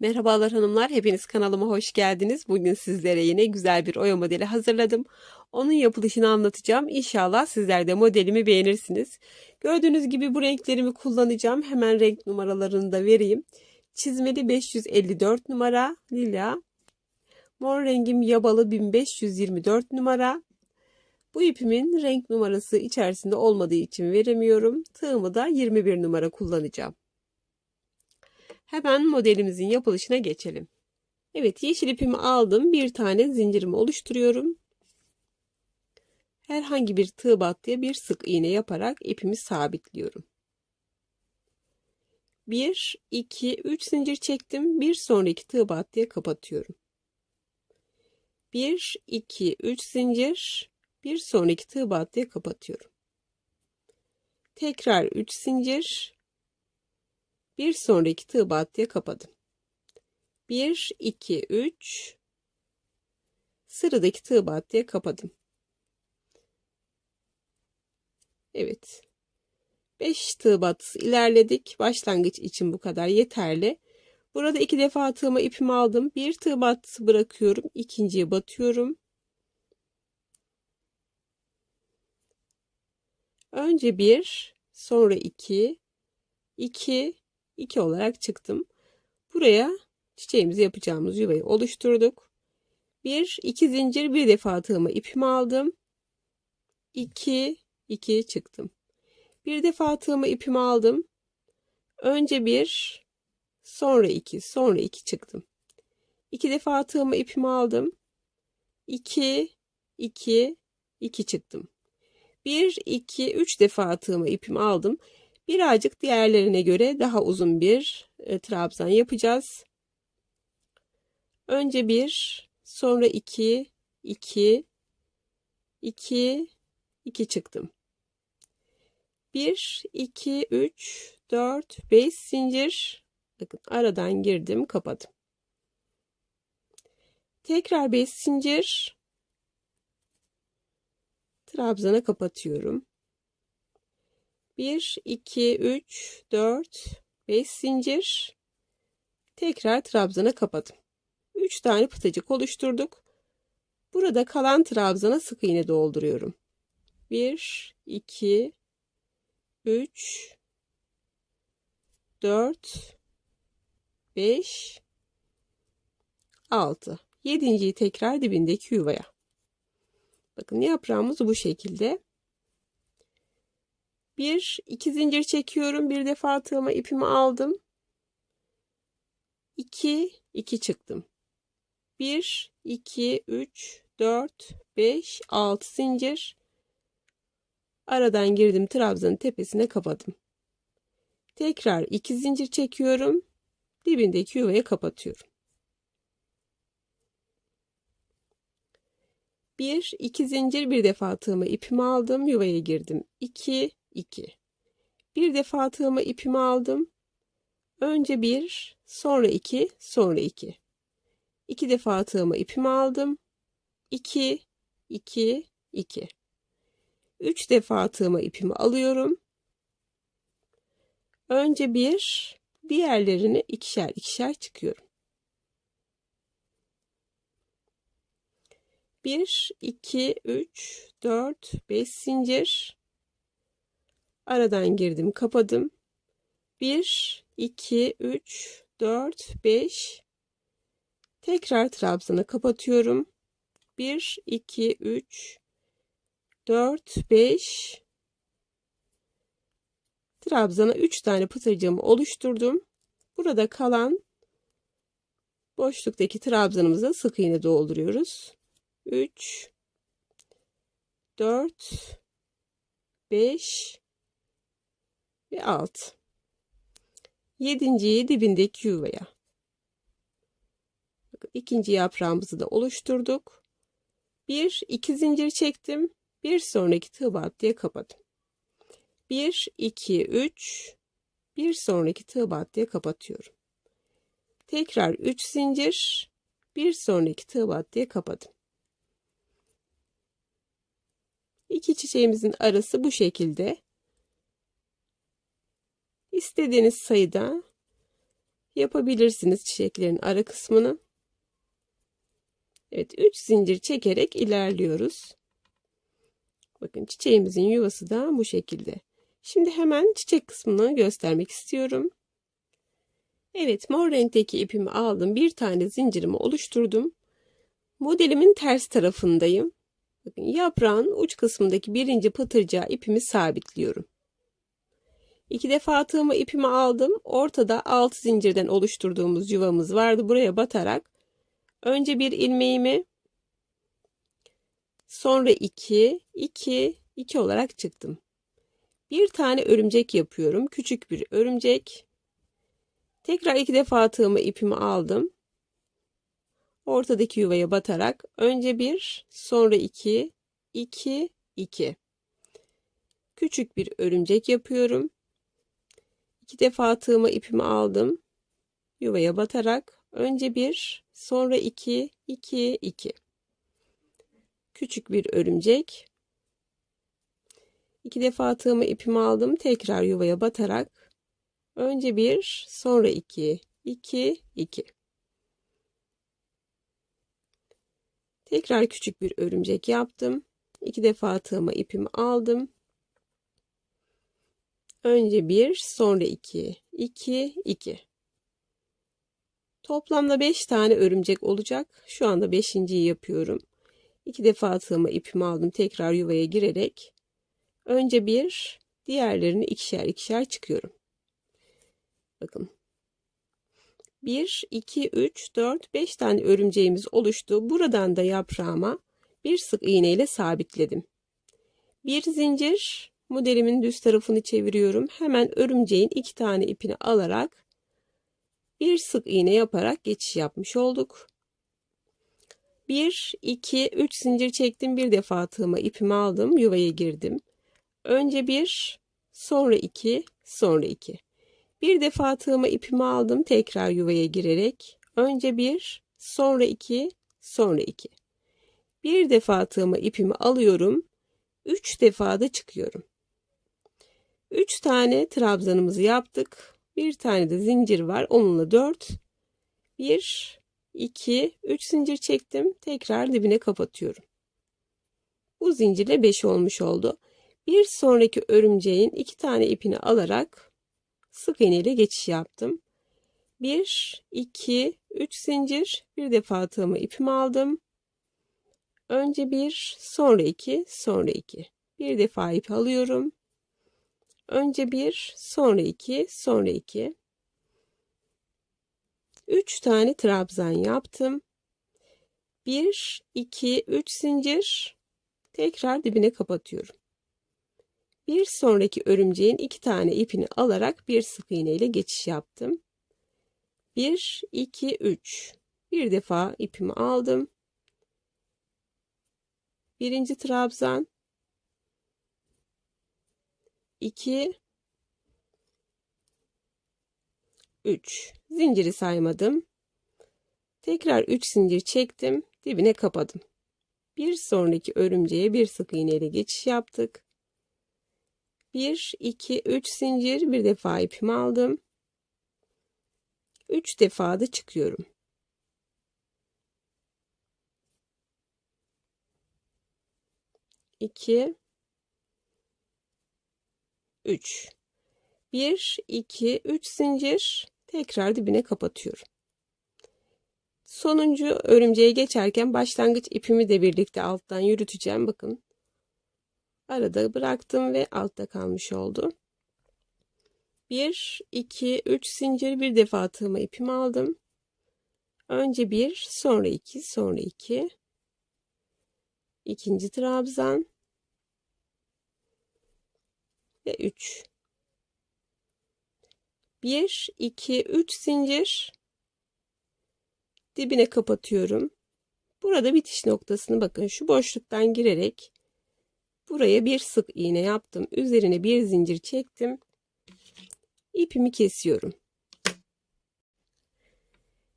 Merhabalar hanımlar, hepiniz kanalıma hoş geldiniz. Bugün sizlere yine güzel bir oya modeli hazırladım. Onun yapılışını anlatacağım. İnşallah sizler de modelimi beğenirsiniz. Gördüğünüz gibi bu renklerimi kullanacağım. Hemen renk numaralarını da vereyim. Çizmeli 554 numara lila. Mor rengim yabalı 1524 numara. Bu ipimin renk numarası içerisinde olmadığı için veremiyorum. Tığımı da 21 numara kullanacağım. Hemen modelimizin yapılışına geçelim. Evet yeşil ipimi aldım. Bir tane zincirimi oluşturuyorum. Herhangi bir tığ battıya bir sık iğne yaparak ipimi sabitliyorum. 1, 2, 3 zincir çektim. Bir sonraki tığ battıya kapatıyorum. 1, 2, 3 zincir. Bir sonraki tığ battıya kapatıyorum. Tekrar 3 zincir bir sonraki tığ battıya kapadım. 1 2 3 sıradaki tığ battıya kapadım. Evet. 5 tığ batısı ilerledik. Başlangıç için bu kadar yeterli. Burada iki defa tığıma ipimi aldım. Bir tığ batısı bırakıyorum. ikinciye batıyorum. Önce bir, sonra iki, iki, 2 olarak çıktım. Buraya çiçeğimizi yapacağımız yuvayı oluşturduk. 1 2 zincir bir defa tığıma ipimi aldım. 2 2 çıktım. Bir defa tığıma ipimi aldım. Önce 1 sonra 2 sonra 2 çıktım. 2 defa tığıma ipimi aldım. 2 2 2 çıktım. 1 2 3 defa tığıma ipimi aldım. Birazcık diğerlerine göre daha uzun bir e, trabzan yapacağız. Önce bir, sonra iki, iki, iki, iki çıktım. Bir, iki, üç, dört, beş zincir. Bakın aradan girdim, kapadım. Tekrar beş zincir. Trabzana kapatıyorum. 1, 2, 3, 4, 5 zincir. Tekrar trabzana kapadım. 3 tane pıtacık oluşturduk. Burada kalan trabzana sık iğne dolduruyorum. 1, 2, 3, 4, 5, 6. Yedinciyi tekrar dibindeki yuvaya. Bakın yaprağımız bu şekilde. Bir, iki zincir çekiyorum. Bir defa tığıma ipimi aldım. İki, iki çıktım. Bir, iki, üç, dört, beş, altı zincir. Aradan girdim trabzanın tepesine kapadım. Tekrar iki zincir çekiyorum. Dibindeki yuvaya kapatıyorum. Bir, iki zincir bir defa tığıma ipimi aldım. Yuvaya girdim. İki, 2. Bir defa tığıma ipimi aldım. Önce 1, sonra 2, sonra 2. 2 defa tığıma ipimi aldım. 2, 2, 2. 3 defa tığıma ipimi alıyorum. Önce 1, diğerlerini ikişer ikişer çıkıyorum. 1, 2, 3, 4, 5 zincir. Aradan girdim, kapadım. 1 2 3 4 5 Tekrar trabzanı kapatıyorum. 1 2 3 4 5 Trabzana 3 tane pıtırcığımı oluşturdum. Burada kalan boşluktaki trabzanımıza sık iğne dolduruyoruz. 3 4 5 ve alt. Yedinciyi dibindeki yuvaya. İkinci yaprağımızı da oluşturduk. Bir, iki zincir çektim. Bir sonraki tığ battıya kapadım. Bir, iki, üç. Bir sonraki tığ battıya kapatıyorum. Tekrar üç zincir. Bir sonraki tığ battıya kapadım. İki çiçeğimizin arası bu şekilde istediğiniz sayıda yapabilirsiniz çiçeklerin ara kısmını. Evet 3 zincir çekerek ilerliyoruz. Bakın çiçeğimizin yuvası da bu şekilde. Şimdi hemen çiçek kısmını göstermek istiyorum. Evet mor renkteki ipimi aldım. Bir tane zincirimi oluşturdum. Modelimin ters tarafındayım. Bakın yaprağın uç kısmındaki birinci pıtırcağı ipimi sabitliyorum. İki defa tığımı ipimi aldım. Ortada alt zincirden oluşturduğumuz yuvamız vardı. Buraya batarak önce bir ilmeğimi sonra iki, iki, iki olarak çıktım. Bir tane örümcek yapıyorum. Küçük bir örümcek. Tekrar iki defa tığımı ipimi aldım. Ortadaki yuvaya batarak önce bir, sonra iki, iki, iki. Küçük bir örümcek yapıyorum. İki defa tığımı ipimi aldım. Yuvaya batarak önce bir, sonra iki, iki, iki. Küçük bir örümcek. İki defa tığımı ipimi aldım. Tekrar yuvaya batarak önce bir, sonra iki, iki, iki. Tekrar küçük bir örümcek yaptım. İki defa tığıma ipimi aldım. Önce bir, sonra iki, iki, iki. Toplamda beş tane örümcek olacak. Şu anda beşinciyi yapıyorum. İki defa tığıma ipimi aldım. Tekrar yuvaya girerek önce bir, diğerlerini ikişer ikişer çıkıyorum. Bakın 1, 2, 3, 4, 5 tane örümceğimiz oluştu. Buradan da yaprağıma bir sık iğne ile sabitledim. Bir zincir modelimin düz tarafını çeviriyorum. Hemen örümceğin iki tane ipini alarak bir sık iğne yaparak geçiş yapmış olduk. 1, 2, 3 zincir çektim. Bir defa tığıma ipimi aldım. Yuvaya girdim. Önce bir, sonra iki, sonra iki. Bir defa tığıma ipimi aldım. Tekrar yuvaya girerek önce bir, sonra iki, sonra iki. Bir defa tığıma ipimi alıyorum. Üç defa da çıkıyorum. Üç tane trabzanımızı yaptık. Bir tane de zincir var. Onunla dört. Bir, iki, üç zincir çektim. Tekrar dibine kapatıyorum. Bu zincirle beş olmuş oldu. Bir sonraki örümceğin iki tane ipini alarak sık iğne ile geçiş yaptım. 1, 2, 3 zincir. Bir defa tığımı ipimi aldım. Önce 1, sonra 2, sonra 2. Bir defa ip alıyorum. Önce 1, sonra 2, sonra 2. 3 tane trabzan yaptım. 1, 2, 3 zincir. Tekrar dibine kapatıyorum. Bir sonraki örümceğin iki tane ipini alarak bir sık iğne ile geçiş yaptım. 1, 2, 3. Bir defa ipimi aldım. Birinci trabzan. 2, 3. Zinciri saymadım. Tekrar 3 zincir çektim. Dibine kapadım. Bir sonraki örümceğe bir sık iğne ile geçiş yaptık. 1, 2, 3 zincir bir defa ipimi aldım. 3 defa da çıkıyorum. İki, üç. Bir, iki, üç zincir. Tekrar dibine kapatıyorum. Sonuncu örümceğe geçerken başlangıç ipimi de birlikte alttan yürüteceğim. Bakın arada bıraktım ve altta kalmış oldu. 1, 2, 3 zincir bir defa tığıma ipimi aldım. Önce 1, sonra 2, sonra 2. İkinci trabzan. Ve 3. 1, 2, 3 zincir. Dibine kapatıyorum. Burada bitiş noktasını bakın şu boşluktan girerek Buraya bir sık iğne yaptım. Üzerine bir zincir çektim. İpimi kesiyorum.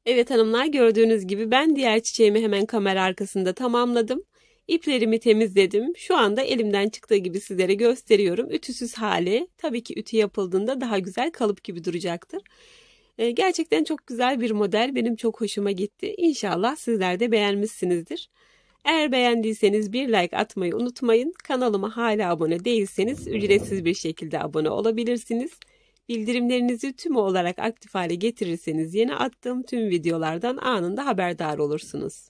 Evet hanımlar gördüğünüz gibi ben diğer çiçeğimi hemen kamera arkasında tamamladım. İplerimi temizledim. Şu anda elimden çıktığı gibi sizlere gösteriyorum. Ütüsüz hali tabii ki ütü yapıldığında daha güzel kalıp gibi duracaktır. E, gerçekten çok güzel bir model. Benim çok hoşuma gitti. İnşallah sizler de beğenmişsinizdir. Eğer beğendiyseniz bir like atmayı unutmayın. Kanalıma hala abone değilseniz ücretsiz bir şekilde abone olabilirsiniz. Bildirimlerinizi tüm olarak aktif hale getirirseniz yeni attığım tüm videolardan anında haberdar olursunuz.